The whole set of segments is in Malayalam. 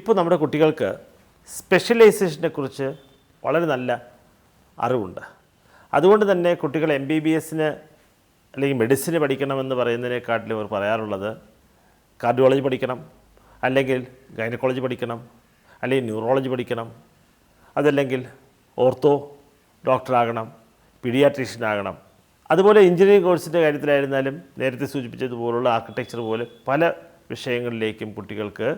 ഇപ്പോൾ നമ്മുടെ കുട്ടികൾക്ക് സ്പെഷ്യലൈസേഷനെ കുറിച്ച് വളരെ നല്ല അറിവുണ്ട്. അതുകൊണ്ട് തന്നെ കുട്ടികൾ എം ബി ബി എസിന് അല്ലെങ്കിൽ മെഡിസിന് പഠിക്കണമെന്ന് പറയുന്നതിനെക്കാട്ടിലും അവർ പറയാറുള്ളത് കാർഡിയോളജി പഠിക്കണം അല്ലെങ്കിൽ ഗൈനക്കോളജി പഠിക്കണം അല്ലെങ്കിൽ ന്യൂറോളജി പഠിക്കണം അതല്ലെങ്കിൽ ഓർത്തോ ഡോക്ടറാകണം പീഡിയാട്രീഷ്യൻ ആകണം. അതുപോലെ എഞ്ചിനീയറിംഗ് കോഴ്സിന്റെ കാര്യത്തിലായിരുന്നാലും നേരത്തെ സൂചിപ്പിച്ചതുപോലുള്ള ആർക്കിടെക്ചർ പോലെ പല വിഷയങ്ങളിലേക്കും കുട്ടികൾക്ക്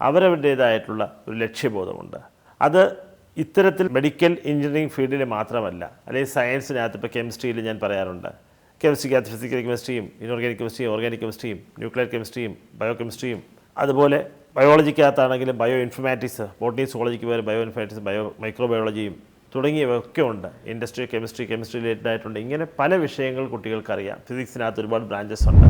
അവരവരുടേതായിട്ടുള്ള ഒരു ലക്ഷ്യബോധമുണ്ട്. അത് ഇത്തരത്തിൽ മെഡിക്കൽ എഞ്ചിനീയറിംഗ് ഫീൽഡിൽ മാത്രമല്ല അല്ലെങ്കിൽ സയൻസിനകത്ത് ഇപ്പോൾ കെമിസ്ട്രിയിൽ ഞാൻ പറയാറുണ്ട്. കെമിസ്ട്രിക്കകത്ത് ഫിസിക്കൽ കെമിസ്ട്രിയും ഇനോർഗാനിക് കെമിസ്ട്രിയും ഓർഗാനിക് കെമിസ്ട്രിയും ന്യൂക്ലിയർ കെമിസ്ട്രിയും ബയോ കെമിസ്ട്രിയും അതുപോലെ ബയോളജിക്കകത്താണെങ്കിലും ബയോ ഇൻഫർമാറ്റിക്സ് ബോട്ടണി സോളജിക്ക് പോലെ ബയോ ഇൻഫർമാറ്റിക്സ് ബയോ മൈക്രോബയോളജിയും തുടങ്ങിയവയൊക്കെ ഉണ്ട്. ഇൻഡസ്ട്രി കെമിസ്ട്രി കെമിസ്ട്രി റിലേറ്റഡ് ആയിട്ടുണ്ട് ഇങ്ങനെ പല വിഷയങ്ങൾ കുട്ടികൾക്കറിയാം. ഫിസിക്സിനകത്ത് ഒരുപാട് ബ്രാഞ്ചസ് ഉണ്ട്.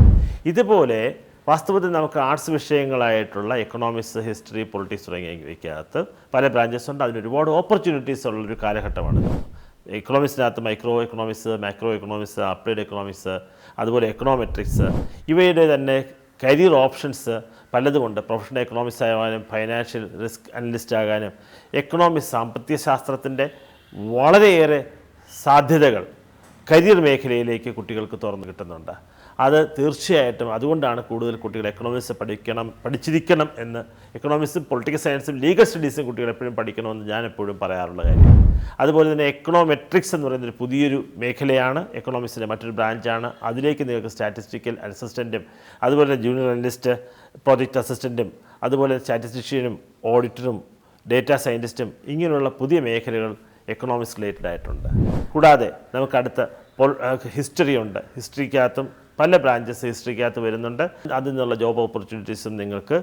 ഇതുപോലെ വാസ്തവത്തിൽ നമുക്ക് ആർട്സ് വിഷയങ്ങളായിട്ടുള്ള എക്കണോമിക്സ് ഹിസ്റ്ററി പൊളിറ്റിക്സ് തുടങ്ങിയവയ്ക്കകത്ത് പല ബ്രാഞ്ചസ് ഉണ്ട്. അതിന് ഒരുപാട് ഓപ്പർച്യൂണിറ്റീസ് ഉള്ളൊരു കാലഘട്ടമാണ്. എക്കണോമിക്സിനകത്ത് micro economics macro economics applied economics അതുപോലെ എക്കണോമെട്രിക്സ് ഇവയുടെ തന്നെ കരിയർ ഓപ്ഷൻസ് പലതുമുണ്ട്. പ്രൊഫഷണൽ എക്കണോമിക്സ് ആകാനും ഫൈനാൻഷ്യൽ റിസ്ക് അനലിസ്റ്റ് ആകാനും എക്കണോമിക്സ് സാമ്പത്തിക ശാസ്ത്രത്തിന്റെ വളരെയേറെ സാധ്യതകൾ കരിയർ മേഖലയിലേക്ക് കുട്ടികൾക്ക് തുറന്നു കിട്ടുന്നുണ്ട്. അത് തീർച്ചയായിട്ടും അതുകൊണ്ടാണ് കൂടുതൽ കുട്ടികൾ എക്കണോമിക്സ് പഠിക്കണം പഠിച്ചിരിക്കണം എന്ന്. എക്കണോമിക്സും പൊളിറ്റിക്കൽ സയൻസും ലീഗൽ സ്റ്റഡീസും കുട്ടികൾ എപ്പോഴും പഠിക്കണമെന്ന് ഞാൻ എപ്പോഴും പറയാറുള്ള കാര്യം. അതുപോലെ തന്നെ എക്കണോമെട്രിക്സ് എന്ന് പറയുന്നൊരു പുതിയൊരു മേഖലയാണ്. എക്കണോമിക്സിന്റെ മറ്റൊരു ബ്രാഞ്ചാണ് അതിലേക്ക് നിങ്ങൾക്ക് സ്റ്റാറ്റിസ്റ്റിക്കൽ അസിസ്റ്റന്റും അതുപോലെ ജൂനിയർ അനലിസ്റ്റ് പ്രോജക്റ്റ് അസിസ്റ്റന്റും അതുപോലെ സ്റ്റാറ്റിസ്റ്റിഷ്യനും ഓഡിറ്ററും ഡേറ്റാ സയന്റിസ്റ്റും ഇങ്ങനെയുള്ള പുതിയ മേഖലകൾ എക്കണോമിക്സ് റിലേറ്റഡ് ആയിട്ടുണ്ട്. കൂടാതെ നമുക്ക് അടുത്ത ഹിസ്റ്ററി ഉണ്ട്. ഹിസ്റ്ററിക്കകത്തും പല ബ്രാഞ്ചസ് ഹിസ്റ്ററിക്കകത്ത് വരുന്നുണ്ട്. അതിൽ നിന്നുള്ള ജോബ് ഓപ്പർച്യൂണിറ്റീസും നിങ്ങൾക്ക്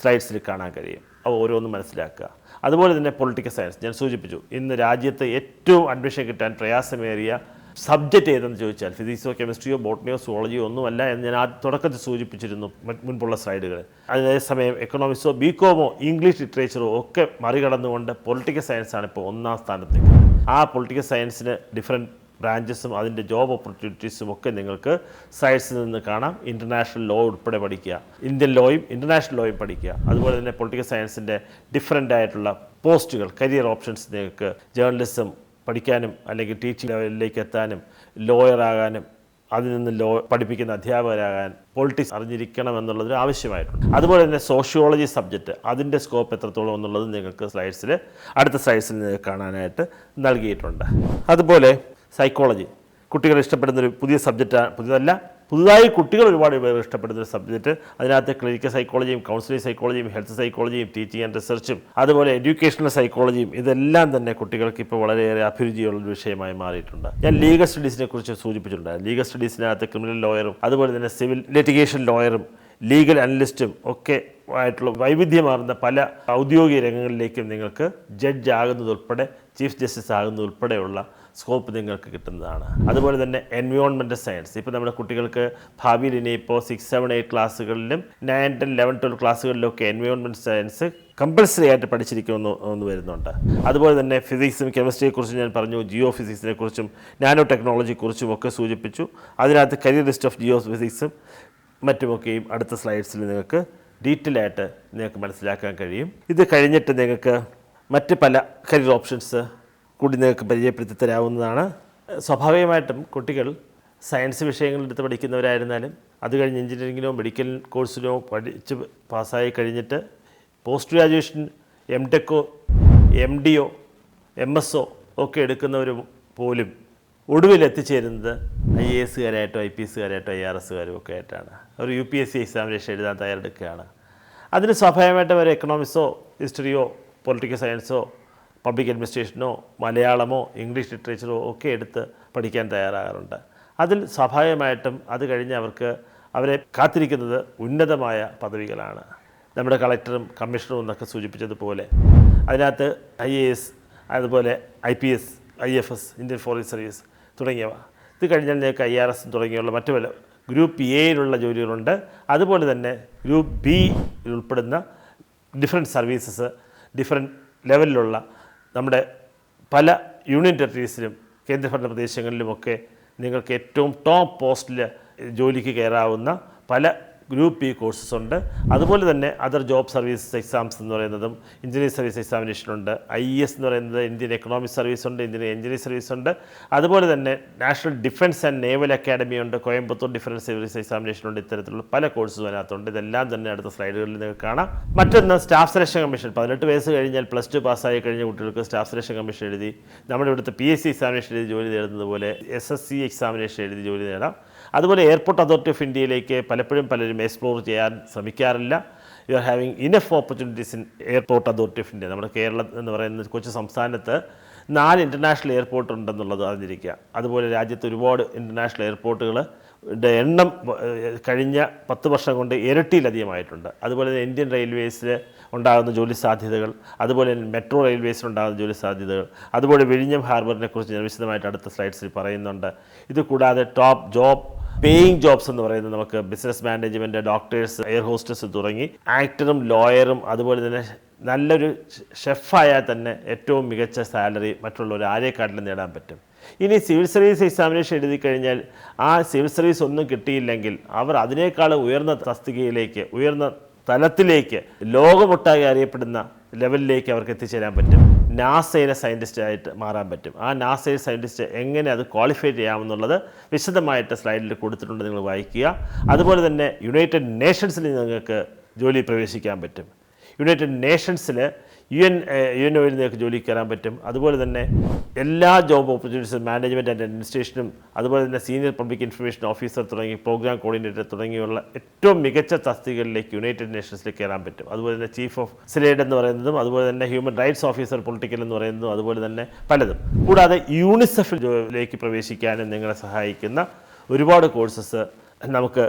സ്ലൈഡ്സിൽ കാണാൻ കഴിയും. അവ ഓരോന്നും മനസ്സിലാക്കുക. അതുപോലെ തന്നെ പൊളിറ്റിക്കൽ സയൻസ് ഞാൻ സൂചിപ്പിച്ചു ഇന്ന് രാജ്യത്ത് ഏറ്റവും അഡ്മിഷൻ കിട്ടാൻ പ്രയാസമേറിയ സബ്ജക്റ്റ് ഏതെന്ന് ചോദിച്ചാൽ ഫിസിക്സോ കെമിസ്ട്രിയോ ബോട്ടണിയോ സുവോളജിയോ ഒന്നുമല്ല എന്ന് ഞാൻ ആ തുടക്കത്തിൽ സൂചിപ്പിച്ചിരുന്നു മുൻപുള്ള സ്ലൈഡുകൾ അതേസമയം എക്കണോമിക്സോ ബികോമോ ഇംഗ്ലീഷ് ലിറ്ററേച്ചറോ ഒക്കെ മറികടന്നുകൊണ്ട് പൊളിറ്റിക്കൽ സയൻസാണ് ഇപ്പോൾ ഒന്നാം സ്ഥാനത്തേക്ക്. ആ പൊളിറ്റിക്കൽ സയൻസിന് ഡിഫറെന്റ് ബ്രാഞ്ചസും അതിന്റെ ജോബ് ഓപ്പർച്യൂണിറ്റീസും ഒക്കെ നിങ്ങൾക്ക് സൈറ്റ്സിൽ നിന്ന് കാണാം. ഇന്റർനാഷണൽ ലോ ഉൾപ്പെടെ പഠിക്കുക. ഇന്ത്യൻ ലോയും ഇന്റർനാഷണൽ ലോയും പഠിക്കുക. അതുപോലെ തന്നെ പൊളിറ്റിക്കൽ സയൻസിന്റെ ഡിഫറെന്റ് ആയിട്ടുള്ള പോസ്റ്റുകൾ കരിയർ ഓപ്ഷൻസ് നിങ്ങൾക്ക് ജേർണലിസം പഠിക്കാനും അല്ലെങ്കിൽ ടീച്ചിങ് ലെവലിലേക്ക് എത്താനും ലോയർ ആകാനും അതിൽ നിന്ന് ലോ പഠിപ്പിക്കുന്ന അധ്യാപകരാകാൻ പൊളിറ്റിക്സ് അറിഞ്ഞിരിക്കണം എന്നുള്ളതിന് ആവശ്യമായിട്ടുണ്ട്. അതുപോലെ തന്നെ സോഷ്യോളജി സബ്ജക്റ്റ് അതിന്റെ സ്കോപ്പ് എത്രത്തോളം എന്നുള്ളത് നിങ്ങൾക്ക് സ്ലൈഡ്സിൽ അടുത്ത സ്ലൈഡ്സിൽ നിങ്ങൾക്ക് കാണാനായിട്ട് നൽകിയിട്ടുണ്ട്. അതുപോലെ സൈക്കോളജി കുട്ടികൾ ഇഷ്ടപ്പെടുന്നൊരു പുതിയ സബ്ജക്റ്റാണ് പുതിയതല്ല. പുതുതായി കുട്ടികൾ ഒരുപാട് പേർ ഇഷ്ടപ്പെടുന്ന ഒരു സബ്ജക്റ്റ് അതിനകത്ത് ക്ലിനിക്കൽ സൈക്കോളജിയും കൗൺസിലിംഗ് സൈക്കോളജിയും ഹെൽത്ത് സൈക്കോളജിയും ടീച്ചിങ് ആൻഡ് റിസർച്ചും അതുപോലെ എഡ്യൂക്കേഷണൽ സൈക്കോളജിയും ഇതെല്ലാം തന്നെ കുട്ടികൾക്ക് ഇപ്പോൾ വളരെയേറെ അഭിരുചിയുള്ള ഒരു വിഷയമായി മാറിയിട്ടുണ്ട്. ഞാൻ ലീഗൽ സ്റ്റഡീസിനെ കുറിച്ച് സൂചിപ്പിച്ചിട്ടുണ്ടായിരുന്നു. ലീഗൽ സ്റ്റഡീസിനകത്ത് ക്രിമിനൽ ലോയറും അതുപോലെ തന്നെ സിവിൽ ലിറ്റിഗേഷൻ ലോയറും ലീഗൽ അനലിസ്റ്റും ഒക്കെ ആയിട്ടുള്ള വൈവിധ്യമാർന്ന പല ഔദ്യോഗിക രംഗങ്ങളിലേക്കും നിങ്ങൾക്ക് ജഡ്ജ് ആകുന്നതുൾപ്പെടെ ചീഫ് ജസ്റ്റിസ് ആകുന്നതുൾപ്പെടെയുള്ള സ്കോപ്പ് നിങ്ങൾക്ക് കിട്ടുന്നതാണ്. അതുപോലെ തന്നെ എൻവയോൺമെന്റ് സയൻസ് ഇപ്പോൾ നമ്മുടെ കുട്ടികൾക്ക് ഭാവിയിൽ ഇനിയിപ്പോൾ സിക്സ് സെവൻ എയ്റ്റ് ക്ലാസ്സുകളിലും നയൻ ടെൻ ലെവൻ ട്വൽവ് ക്ലാസ്സുകളിലൊക്കെ എൻവയോൺമെന്റ് സയൻസ് കമ്പൽസറി ആയിട്ട് പഠിച്ചിരിക്കുമെന്ന് ഒന്ന് വരുന്നുണ്ട്. അതുപോലെ തന്നെ ഫിസിക്സും കെമിസ്ട്രിയെക്കുറിച്ചും ഞാൻ പറഞ്ഞു ജിയോ ഫിസിക്സിനെ കുറിച്ചും നാനോ ടെക്നോളജിയെക്കുറിച്ചും ഒക്കെ സൂചിപ്പിച്ചു. അതിനകത്ത് കരിയർ ലിസ്റ്റ് ഓഫ് ജിയോ ഫിസിക്സും മറ്റുമൊക്കെയും അടുത്ത സ്ലൈഡ്സിൽ നിങ്ങൾക്ക് ഡീറ്റെയിൽ ആയിട്ട് നിങ്ങൾക്ക് മനസ്സിലാക്കാൻ കഴിയും. ഇത് കഴിഞ്ഞിട്ട് നിങ്ങൾക്ക് മറ്റ് പല കരിയർ ഓപ്ഷൻസ് കൂടി നിങ്ങൾക്ക് പരിചയപ്പെടുത്തി തരാവുന്നതാണ് സ്വാഭാവികമായിട്ടും കുട്ടികൾ സയൻസ് വിഷയങ്ങളെടുത്ത് പഠിക്കുന്നവരായിരുന്നാലും അത് കഴിഞ്ഞ് എഞ്ചിനീയറിങ്ങിനോ മെഡിക്കൽ കോഴ്സിനോ പഠിച്ച് പാസ്സായി കഴിഞ്ഞിട്ട് പോസ്റ്റ് ഗ്രാജുവേഷൻ എം ടെക്കോ എം ഡിയോ എം എസ് ഒ ഒക്കെ എടുക്കുന്നവർ പോലും ഒടുവിൽ എത്തിച്ചേരുന്നത് ഐ എ എസുകാരായിട്ടോ ഐ പി എസുകാരായിട്ടോ ഐ ആർ എസുകാരും ഒക്കെ ആയിട്ടാണ്. അവർ U P S C examination എഴുതാൻ തയ്യാറെടുക്കുകയാണ്. അതിന് സ്വാഭാവികമായിട്ട് അവർ എക്കണോമിക്സോ ഹിസ്റ്ററിയോ പൊളിറ്റിക്കൽ സയൻസോ പബ്ലിക് അഡ്മിനിസ്ട്രേഷനോ മലയാളമോ ഇംഗ്ലീഷ് ലിറ്ററേച്ചറോ ഒക്കെ എടുത്ത് പഠിക്കാൻ തയ്യാറാകാറുണ്ട്. അതിൽ സ്വാഭാവികമായിട്ടും അത് കഴിഞ്ഞ് അവർക്ക് അവരെ കാത്തിരിക്കുന്നത് ഉന്നതമായ പദവികളാണ്. നമ്മുടെ കളക്ടറും കമ്മീഷണറും എന്നൊക്കെ സൂചിപ്പിച്ചതുപോലെ അതിനകത്ത് ഐ എ എസ് അതുപോലെ I P S I F S Indian foreign service തുടങ്ങിയവ. ഇത് കഴിഞ്ഞാൽ നിങ്ങൾക്ക് ഐ ആർ എസ് തുടങ്ങിയുള്ള മറ്റു പല ഗ്രൂപ്പ് എയിലുള്ള ജോലികളുണ്ട്. അതുപോലെ തന്നെ ഗ്രൂപ്പ് ബി ഉൾപ്പെടുന്ന ഡിഫറെന്റ് സർവീസസ് ഡിഫറെന്റ് ലെവലിലുള്ള നമ്മുടെ പല യൂണിയൻ ടെറിട്ടറീസിലും കേന്ദ്രഭരണ പ്രദേശങ്ങളിലുമൊക്കെ നിങ്ങൾക്ക് ഏറ്റവും ടോപ്പ് പോസ്റ്റിൽ ജോലിക്ക് കയറാവുന്ന പല ഗ്രൂപ്പ് ബി കോഴ്സസ് ഉണ്ട്. അതുപോലെ തന്നെ അതർ ജോബ് സർവീസ് എക്സാംസ് എന്ന് പറയുന്നതും എഞ്ചിനീയറിംഗ് സർവീസ് എക്സാമിനേഷൻ ഉണ്ട്. ഐ എസ് എന്ന് പറയുന്നത് ഇന്ത്യൻ എക്കണോമിക് സർവീസ് ഉണ്ട് ഇന്ത്യൻ എഞ്ചിനീയറിംഗ് സർവീസ് ഉണ്ട്. അതുപോലെ തന്നെ national defence and naval academy ഉണ്ട് കോയമ്പത്തൂർ ഡിഫൻസ് സർവീസ് എക്സാമിനേഷൻ ഉണ്ട് ഇത്തരത്തിലുള്ള പല കോഴ്സും അതിനകത്തുണ്ട്. ഇതെല്ലാം തന്നെ അടുത്ത സ്ലൈഡുകളിൽ നിങ്ങൾക്ക് കാണാം. മറ്റൊന്ന് സ്റ്റാഫ് സെലക്ഷൻ കമ്മീഷൻ. പതിനെട്ട് വയസ്സ് കഴിഞ്ഞാൽ പ്ലസ് ടു പാസ്സായി കഴിഞ്ഞ കുട്ടികൾക്ക് സ്റ്റാഫ് സെലക്ഷൻ കമ്മീഷൻ എഴുതി നമ്മുടെ ഇവിടുത്തെ പി എസ് സി എക്സാമിനേഷൻ എഴുതി ജോലി നേടുന്നത് പോലെ എസ് എസ് സി എക്സാമിനേഷൻ എഴുതി ജോലി നേടാം. അതുപോലെ എയർപോർട്ട് അതോറിറ്റി ഓഫ് ഇന്ത്യയിലേക്ക് പലപ്പോഴും പലരും എക്സ്പ്ലോർ ചെയ്യാൻ ശ്രമിക്കാറില്ല. You are having enough opportunities in airport authority of India നമ്മുടെ കേരളം എന്ന് പറയുന്ന കൊച്ചു സംസ്ഥാനത്ത് നാല് ഇന്റർനാഷണൽ എയർപോർട്ട് ഉണ്ടെന്നുള്ളത് അറിഞ്ഞിരിക്കുക. അതുപോലെ രാജ്യത്ത് ഒരുപാട് ഇന്റർനാഷണൽ എയർപോർട്ടുകൾ എണ്ണം കഴിഞ്ഞ പത്ത് വർഷം കൊണ്ട് ഇരട്ടിയിലധികമായിട്ടുണ്ട്. അതുപോലെ തന്നെ ഇന്ത്യൻ റെയിൽവേസിൽ ഉണ്ടാകുന്ന ജോലി സാധ്യതകൾ അതുപോലെ തന്നെ മെട്രോ റെയിൽവേസിൽ ഉണ്ടാകുന്ന ജോലി സാധ്യതകൾ അതുപോലെ വിഴിഞ്ഞം ഹാർബറിനെ കുറിച്ച് ഞാൻ വിശദമായിട്ട് അടുത്ത സ്ലൈഡ്സിൽ പറയുന്നുണ്ട്. ഇത് കൂടാതെ ടോപ്പ് ജോബ് പേയിങ് ജോബ്സ് എന്ന് പറയുന്നത് നമുക്ക് business management doctors air hostess തുടങ്ങി ആക്ടറും ലോയറും അതുപോലെ തന്നെ നല്ലൊരു ഷെഫായാൽ തന്നെ ഏറ്റവും മികച്ച സാലറി മറ്റുള്ളവർ ആരെക്കാട്ടിലും നേടാൻ പറ്റും. ഇനി സിവിൽ സർവീസ് എക്സാമിനേഷൻ എഴുതി കഴിഞ്ഞാൽ ആ സിവിൽ സർവീസ് ഒന്നും കിട്ടിയില്ലെങ്കിൽ അവർ അതിനേക്കാളും ഉയർന്ന തസ്തികയിലേക്ക് ഉയർന്ന തലത്തിലേക്ക് ലോകമൊട്ടാകെ അറിയപ്പെടുന്ന ലെവലിലേക്ക് അവർക്ക് എത്തിച്ചേരാൻ പറ്റും. നാസയിലെ സയന്റിസ്റ്റ് ആയിട്ട് മാറാൻ പറ്റും. ആ നാസയിലെ സയന്റിസ്റ്റ് എങ്ങനെ അത് ക്വാളിഫൈ ചെയ്യാമെന്നുള്ളത് വിശദമായിട്ട് സ്ലൈഡിൽ കൊടുത്തിട്ടുണ്ട് നിങ്ങൾ വായിക്കുക. അതുപോലെ തന്നെ യുണൈറ്റഡ് നേഷൻസിൽ നിങ്ങൾക്ക് ജോലി പ്രവേശിക്കാൻ പറ്റും. യുണൈറ്റഡ് നേഷൻസിൽ യു എൻ യു എൻ ഒയിൽ നിങ്ങൾക്ക് ജോലിക്ക് കയറാൻ പറ്റും. അതുപോലെ തന്നെ എല്ലാ ജോബ് ഓപ്പർച്യൂണിറ്റീസും മാനേജ്മെന്റ് ആൻഡ് അഡ്മിനിസ്ട്രേഷനും അതുപോലെ തന്നെ സീനിയർ പബ്ലിക് ഇൻഫർമേഷൻ ഓഫീസർ തുടങ്ങി പ്രോഗ്രാം കോർഡിനേറ്റർ തുടങ്ങിയുള്ള ഏറ്റവും മികച്ച തസ്തികകളിലേക്ക് യുണൈറ്റഡ് നേഷൻസിൽ കയറാൻ പറ്റും. അതുപോലെ തന്നെ ചീഫ് ഓഫ് സിലേഡ് എന്ന് പറയുന്നതും അതുപോലെ തന്നെ ഹ്യൂമൻ റൈറ്റ്സ് ഓഫീസർ പൊളിറ്റിക്കൽ എന്ന് പറയുന്നതും അതുപോലെ തന്നെ പലതും. കൂടാതെ യൂണിസെഫിൽ ജോലിയിലേക്ക് പ്രവേശിക്കാനും നിങ്ങളെ സഹായിക്കുന്ന ഒരുപാട് കോഴ്സസ് നമുക്ക്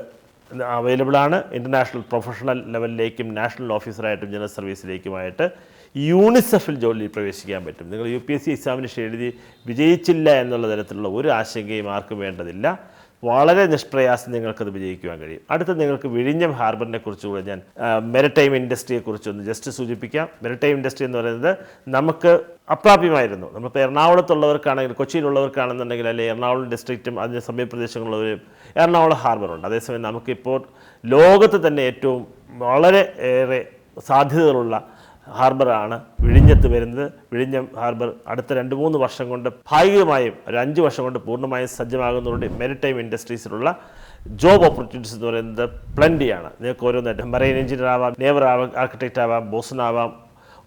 അവൈലബിൾ ആണ്. ഇന്റർനാഷണൽ പ്രൊഫഷണൽ ലെവലിലേക്കും നാഷണൽ ഓഫീസറായിട്ടും ജനറൽ സർവീസിലേക്കുമായിട്ട് യൂണിസെഫിൽ ജോലിയിൽ പ്രവേശിക്കാൻ പറ്റും. നിങ്ങൾ U P S C examination എഴുതി വിജയിച്ചില്ല എന്നുള്ള തരത്തിലുള്ള ഒരു ആശങ്കയും ആർക്കും വേണ്ടതില്ല. വളരെ നിഷ്പ്രയാസം നിങ്ങൾക്കത് വിജയിക്കുവാൻ കഴിയും. അടുത്ത നിങ്ങൾക്ക് വിഴിഞ്ഞം ഹാർബറിനെ കുറിച്ചുകൂടെ ഞാൻ മെറിടൈം ഇൻഡസ്ട്രിയെക്കുറിച്ചൊന്ന് ജസ്റ്റ് സൂചിപ്പിക്കാം. മെറിടൈം ഇൻഡസ്ട്രി എന്ന് പറയുന്നത് നമുക്ക് അപ്രാപ്യമായിരുന്നു. നമ്മളിപ്പോൾ എറണാകുളത്തുള്ളവർക്കാണെങ്കിൽ കൊച്ചിയിലുള്ളവർക്കാണെന്നുണ്ടെങ്കിൽ അല്ലെങ്കിൽ എറണാകുളം ഡിസ്ട്രിക്റ്റും അതിന്റെ സമീപപ്രദേശങ്ങളുള്ളവരും എറണാകുളം ഹാർബറുണ്ട്. അതേസമയം നമുക്കിപ്പോൾ ലോകത്ത് തന്നെ ഏറ്റവും വളരെ ഏറെ സാധ്യതകളുള്ള ഹാർബറാണ് വിഴിഞ്ഞത്ത് വരുന്നത്. വിഴിഞ്ഞം ഹാർബർ അടുത്ത രണ്ട് മൂന്ന് വർഷം കൊണ്ട് ഭാഗികമായും ഒരു അഞ്ച് വർഷം കൊണ്ട് പൂർണമായും സജ്ജമാകുന്നതോടെ മെരിടൈം ഇൻഡസ്ട്രീസിലുള്ള ജോബ് ഓപ്പർച്യൂണിറ്റീസ് എന്ന് പറയുന്നത് പ്ലന്റിയാണ് നിങ്ങൾക്ക് ഓരോന്നായിട്ട് മറൈൻ എഞ്ചിനീയർ ആവാം നേവർ ആവാം ആർക്കിടെക്റ്റ് ആവാം ബോസൺ ആവാം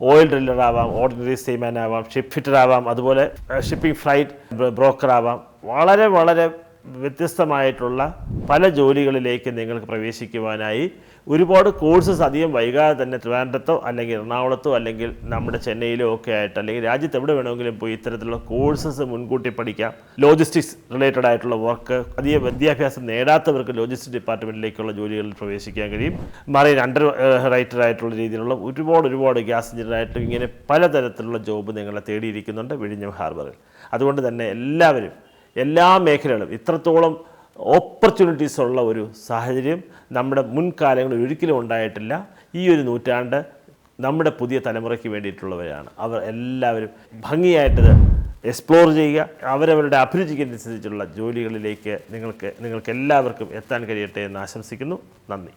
ഓയിൽ ഡ്രില്ലർ ആവാം ഓർഡിനറി സീമാൻ ആവാം ഷിപ്പ് ഫിറ്റർ ആവാം അതുപോലെ ഷിപ്പിംഗ് ഫ്ലൈറ്റ് ബ്രോക്കർ ആവാം. വളരെ വളരെ വ്യത്യസ്തമായിട്ടുള്ള പല ജോലികളിലേക്ക് നിങ്ങൾക്ക് പ്രവേശിക്കുവാനായി ഒരുപാട് കോഴ്സസ് അധികം വൈകാതെ തന്നെ ട്രിവാൻഡ്രത്തോ അല്ലെങ്കിൽ എറണാകുളത്തോ അല്ലെങ്കിൽ നമ്മുടെ ചെന്നൈയിലോ ഒക്കെ ആയിട്ട് അല്ലെങ്കിൽ രാജ്യത്ത് എവിടെ വേണമെങ്കിലും പോയി ഇത്തരത്തിലുള്ള കോഴ്സസ് മുൻകൂട്ടി പഠിക്കാം. ലോജിസ്റ്റിക്സ് റിലേറ്റഡ് ആയിട്ടുള്ള വർക്ക് അധിക വിദ്യാഭ്യാസം നേടാത്തവർക്ക് ലോജിസ്റ്റിക്സ് ഡിപ്പാർട്ട്മെന്റിലേക്കുള്ള ജോലികളിൽ പ്രവേശിക്കാൻ കഴിയും. മറിയൻ അണ്ടർ റൈറ്റർ ആയിട്ടുള്ള രീതിയിലുള്ള ഒരുപാട് ഒരുപാട് ഗ്യാസ് എഞ്ചിനീയറായിട്ടും ഇങ്ങനെ പലതരത്തിലുള്ള ജോബ് നിങ്ങളെ തേടിയിരിക്കുന്നുണ്ട് വിഴിഞ്ഞം ഹാർബറിൽ അതുകൊണ്ട് തന്നെ എല്ലാവരും എല്ലാ മേഖലകളും ഇത്രത്തോളം ഓപ്പർച്യൂണിറ്റീസ് ഉള്ള ഒരു സാഹചര്യം നമ്മുടെ മുൻകാലങ്ങളിൽ ഒരിക്കലും ഉണ്ടായിട്ടില്ല. ഈ ഒരു നൂറ്റാണ്ട് നമ്മുടെ പുതിയ തലമുറയ്ക്ക് വേണ്ടിയിട്ടുള്ളവരാണ്. അവർ എല്ലാവരും ഭംഗിയായിട്ടത് എക്സ്പ്ലോർ ചെയ്യുക. അവരവരുടെ അഭിരുചിക്കനുസരിച്ചുള്ള ജോലികളിലേക്ക് നിങ്ങൾക്ക് നിങ്ങൾക്ക് എല്ലാവർക്കും എത്താൻ കഴിയട്ടെ എന്ന് ആശംസിക്കുന്നു. നന്ദി.